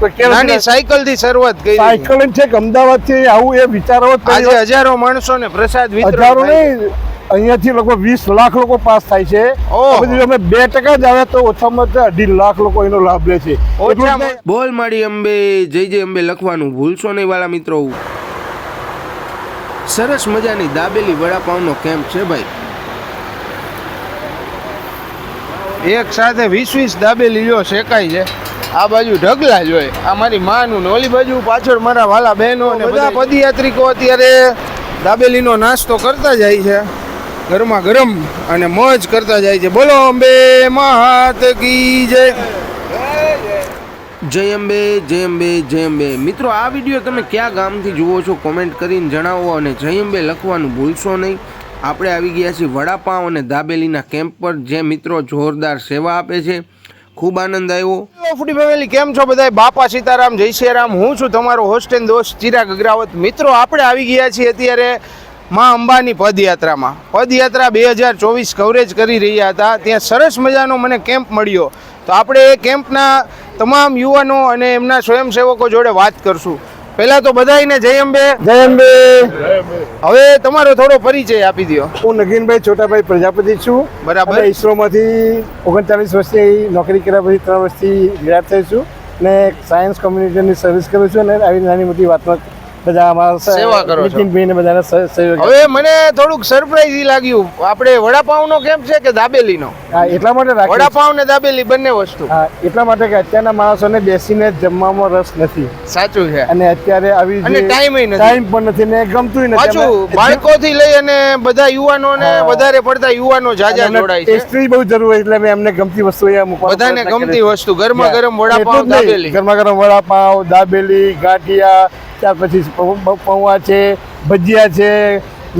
તો કેમ નાની સાયકલથી શરૂઆત કરી. સાયકલ લઈને અમદાવાદથી આવું એ વિચારો આજે હજારો માણસો ને પ્રસાદ હજારો નહીં અહીંયાથી લગભગ વીસ લાખ લોકો પાસ થાય છે. પછી અમે બે ટકા જ આવે તો ઓછામાં અઢી લાખ લોકો એનો લાભ લે છે. એટલું જ ઓછામાં નહીં, બોલ માડી અંબે જય જય અંબે લખવાનું ભૂલશો નહીં વાળા મિત્રો. સરસ મજાની દાબેલી વડાપાવનો કેમ્પ છે ભાઈ. એક સાથે વીસ વીસ દાબેલી લ્યો શેકાય છે. આ બાજુ ઢગલા જ હોય. આ મારી માનું ને ઓલી બાજુ પાછળ મારા વાલા બહેનો ને બધા પદયાત્રિકો અત્યારે દાબેલીનો નાસ્તો કરતા જાય છે. ગરમા ગરમ અને મોજ કરતા જાય છે. બોલો અંબે મહાત કી જય. જય અંબે જય અંબે જય અંબે. મિત્રો આ વીડિયો તમે કયા ગામથી જુઓ છો કોમેન્ટ કરીને જણાવો અને જય અંબે લખવાનું ભૂલશો નહીં. આપણે આવી ગયા છીએ વડાપાંવ અને દાબેલીના કેમ્પ પર જે મિત્રો જોરદાર સેવા આપે છે. ખૂબ આનંદ આવ્યો. ફૂડી ફેમિલી કેમ છો બધા બાપા સીતારામ, જય શ્રીરામ હું છું તમારો હોસ્ટેલ દોસ્ત ચિરાગ અગ્રાવત. મિત્રો, આપણે આવી ગયા છીએ અત્યારે માં અંબાની પદયાત્રામાં. પદયાત્રા બે હજાર ચોવીસ કવરેજ કરી રહ્યા હતા. ત્યાં સરસ મજાનો મને કેમ્પ મળ્યો. તો આપણે એ કેમ્પના તમામ યુવાનો અને એમના સ્વયંસેવકો જોડે વાત કરશું. પહેલાં તો બધાયને જય અંબે. જય અંબે. હવે તમારો થોડો પરિચય આપી દો હું નગીનભાઈ છોટાભાઈ પ્રજાપતિ છું. બરાબર. અને ઈસરોમાંથી ઓગણચાલીસ વર્ષથી નોકરી કર્યા પછી ત્રણ વર્ષથી રિટાયર થઈ છું ને સાયન્સ કોમ્યુનિટીની સર્વિસ કરું છું અને આવી નાની મોટી વાતમાં બધા અમારા સ- સેવા કરો છો. નીતિનભાઈને બધાને સહયોગ હવે મને થોડુંક સરપ્રાઈઝ લાગ્યું. આપણે વડાપાવનો કેમ છે કે દાબેલીનો? હા, એટલા માટે વડાપાવ ને દાબેલી બંને વસ્તુ. હા, એટલા માટે કે અત્યારના માણસોને બેસીને જમવામાં રસ નથી. સાચું છે. અને અત્યારે આવી અને ટાઈમ નથી. ટાઈમ પણ નથી ને ગમતું નથી. પાછું એમને- બાળકો થી લઈ અને બધા યુવાનો ને વધારે પડતા યુવાનો જાજા જોડાય છે. ટેસ્ટી બહુ જરૂર એટલે મેં એમને ગમતી વસ્તુ અહીંયા મૂકવાનો બધાને ગમતી વસ્તુ ગરમા ગરમ વડાપાવ દાબેલી. ગરમા ગરમ વડાપાવ દાબેલી ગાંઠિયા ત્યાર પછી પૌવા છે ભજીયા છે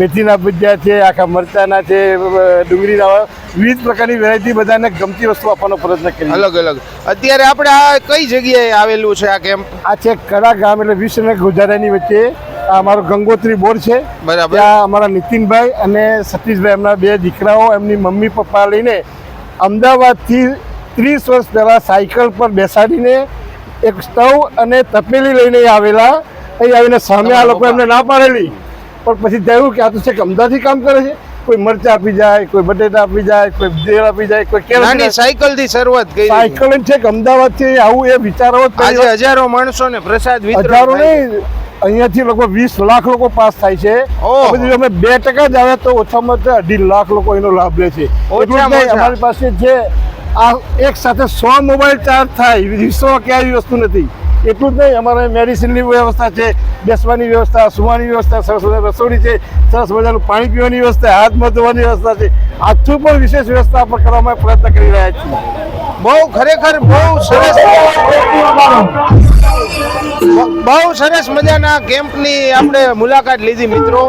મેથીના ભજીયા છે આખા મરચાના છે ડુંગળીના વિવિધ પ્રકારની વેરાયટી બધાને ગમતી વસ્તુ આપવાનો પ્રયત્ન કરી અલગ અલગ. અત્યારે આપણે આ કઈ જગ્યાએ આવેલું છે આ કેમ્પ આ છે કડા ગામ એટલે વિશ્વ અને ગુજરાતની વચ્ચે. આ અમારો ગંગોત્રી બોર્ડ છે. બરાબર. ત્યાં અમારા નીતિનભાઈ અને સતીશભાઈ એમના બે દીકરાઓ એમની મમ્મી પપ્પા લઈને અમદાવાદથી ત્રીસ વર્ષ પહેલાં સાયકલ પર બેસાડીને એક સ્ટવ અને તપેલી લઈને આવેલા અહીં આવીને સામે આ લોકો એમને ના પાડેલી. પણ પછી થયું કે આ તો છે અમદાવાદથી કામ કરે છે? કોઈ મરચા આપી જાય કોઈ બટેટા આપી જાય કોઈ ભેળ આપી જાય કોઈ કેળા સાયકલથી શરૂઆત કરી. સાયકલ છે કે અમદાવાદ અમદાવાદથી આવું એ વિચારો જ આજે હજારો માણસો ને પ્રસાદ હજારો નહીં અહીંયાથી લગભગ વીસ લાખ લોકો પાસ થાય છે. પછી અમે બે ટકા જ આવે તો ઓછામાં ઓછા અઢી લાખ લોકો એનો લાભ લે છે. જ. અમારી પાસે છે આ એક સાથે સો મોબાઈલ ચાર્જ થાય વિશ્વમાં ક્યાંય વસ્તુ નથી. એટલું જ નહીં, અમારે મેડિસિનની વ્યવસ્થા છે, બેસવાની વ્યવસ્થા, સુવાની વ્યવસ્થા, સરસ મજાની રસોડી છે, સરસ મજાનું પાણી પીવાની વ્યવસ્થા, હાથ મધવાની ધોવાની વ્યવસ્થા છે. આજથી પણ વિશેષ વ્યવસ્થા આપણે કરવામાં પ્રયત્ન કરી રહ્યા છીએ. બહુ ખરેખર બહુ સરસ બહુ સરસ મજાના કેમ્પની આપણે મુલાકાત લીધી મિત્રો.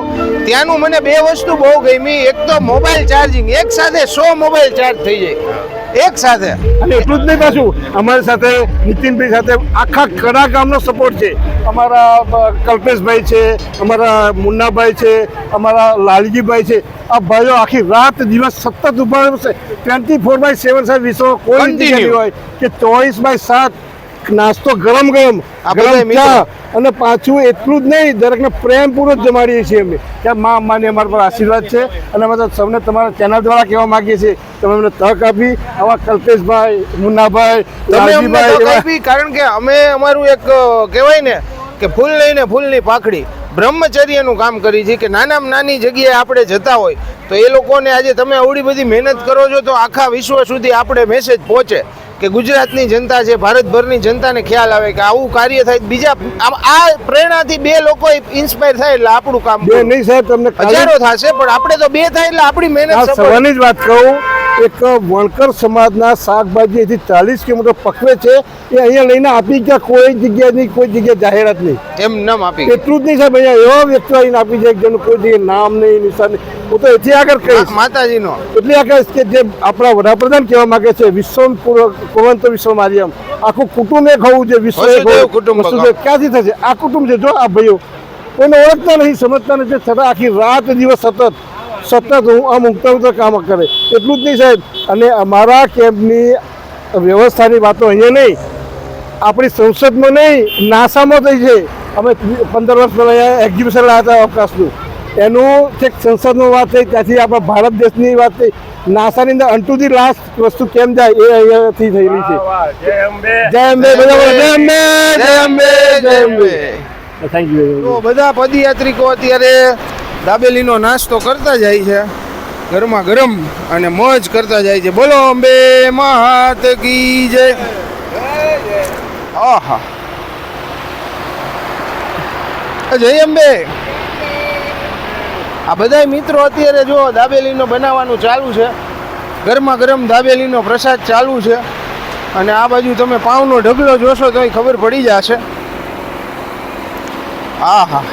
ત્યાંનું મને બે વસ્તુ બહુ ગમી. એક તો મોબાઈલ ચાર્જિંગ એક સાથે સો મોબાઈલ ચાર્જ થઈ જાય. એક સાથે. અને એટલું જ નહીં પાછું અમારી સાથે નીતિનભાઈ સાથે આખા કડા ગામનો સપોર્ટ છે. અમારા કલ્પેશભાઈ છે અમારા મુન્નાભાઈ છે અમારા લાલજીભાઈ છે. આ ભાઈઓ આખી રાત દિવસ સતત ઊભા રહેશે ટ્વેન્ટી ફોર બાય સેવન સાહેબ વિશ્વ કોઈ હોય કે ચોવીસ બાય સાત નાસ્તો ગરમ ગરમ ગરમ ચા અને પાછું એટલું જ નહીં દરેકને પ્રેમપૂર્વક જમાડીએ છીએ અમે. કે મા અંબાની અમારા પર આશીર્વાદ છે અને અમે સૌને તમારા ચેનલ દ્વારા કહેવા માંગીએ છીએ તમે અમને તક આપી. આવા કલ્પેશભાઈ મુન્નાભાઈ આપી કારણ કે અમે અમારું એક કહેવાય ને કે ફૂલ લઈને ફૂલની પાખડી. બ્રહ્મચર્યનું કામ કરી છે કે નાનામાં નાની જગ્યાએ આપણે જતા હોય તો એ લોકોને આજે તમે આવડી બધી મહેનત કરો છો તો આખા વિશ્વ સુધી આપણે મેસેજ પહોંચે. કે ગુજરાતની જનતા છે ભારતભરની જનતાને ખ્યાલ આવે કે આવું કાર્ય થાય બીજા આમ આ પ્રેરણાથી બે લોકો ઇન્સ્પાયર થાય એટલે આપણું કામ બે નહીં સાહેબ તમને હજારો થશે પણ આપણે તો બે થાય એટલે આપણી મહેનત સવારની જ વાત કહું. એક વણકર સમાજના શાકભાજી અહીંથી ચાલીસ કિલોમીટર પકવે છે. એ અહીંયા લઈને આપી ગયા કોઈ જગ્યાએ નહીં કોઈ જગ્યા જાહેરાત નહીં. એમ નામ આપી એટલું જ નહીં સાહેબ અહીંયા એવા વ્યક્તિ આવીને આપી છે જેનું કોઈ જગ્યાએ નામ નહીં નિશાન હું તો એથી આગળ કહીશ. માતાજીનો. એટલે આ કહીશ કે જે આપણા વડાપ્રધાન કહેવા માગે છે વિશ્વમ કુરવંત વિશ્વ માર્યમ આખું કુટુંબ એક હોવું જોઈએ વિશ્વ. કુટુંબકમ. ક્યાંથી થશે? આ કુટુંબ છે જો આ ભાઈઓ. કોઈને ઓળખતા નહીં સમજતા નથી છતાં આખી રાત દિવસ સતત સતત હું આમ ઊંઘતા ઊંઘતા કામ કરે. એટલું જ નહીં સાહેબ. અને અમારા કેમ્પની વ્યવસ્થાની વાતો અહીંયા નહીં. આપણી સંસદમાં નહીં નાસામાં થઈ છે. અમે પંદર વર્ષ પહેલાં અહીંયા એક્ઝિબિશન લાવ્યા હતા અવકાશનું. એનું છેક સંસદમાં વાત થઈ ત્યાંથી આપણા ભારત દેશની વાત થઈ. નાસાની અંદર અન્ટુ ધી લાસ્ટ વસ્તુ કેમ જાય એ અહીંયાથી થયેલી છે. જય અંબે. જય અંબે જય અંબે. જય અંબે થેન્ક યુ બધા પદયાત્રિકો અત્યારે દાબેલીનો નાસ્તો કરતા જાય છે. ગરમા ગરમ અને મોજ કરતા જાય છે. બોલો અંબે મહાત કી જય. આહા. જય અંબે. આ બધા મિત્રો અત્યારે જો દાબેલીનો બનાવવાનું ચાલુ છે. ગરમા ગરમ દાબેલીનો પ્રસાદ ચાલુ છે. અને આ બાજુ તમે પાઉનો ઢગલો જોશો તો ખબર પડી જશે. આહા.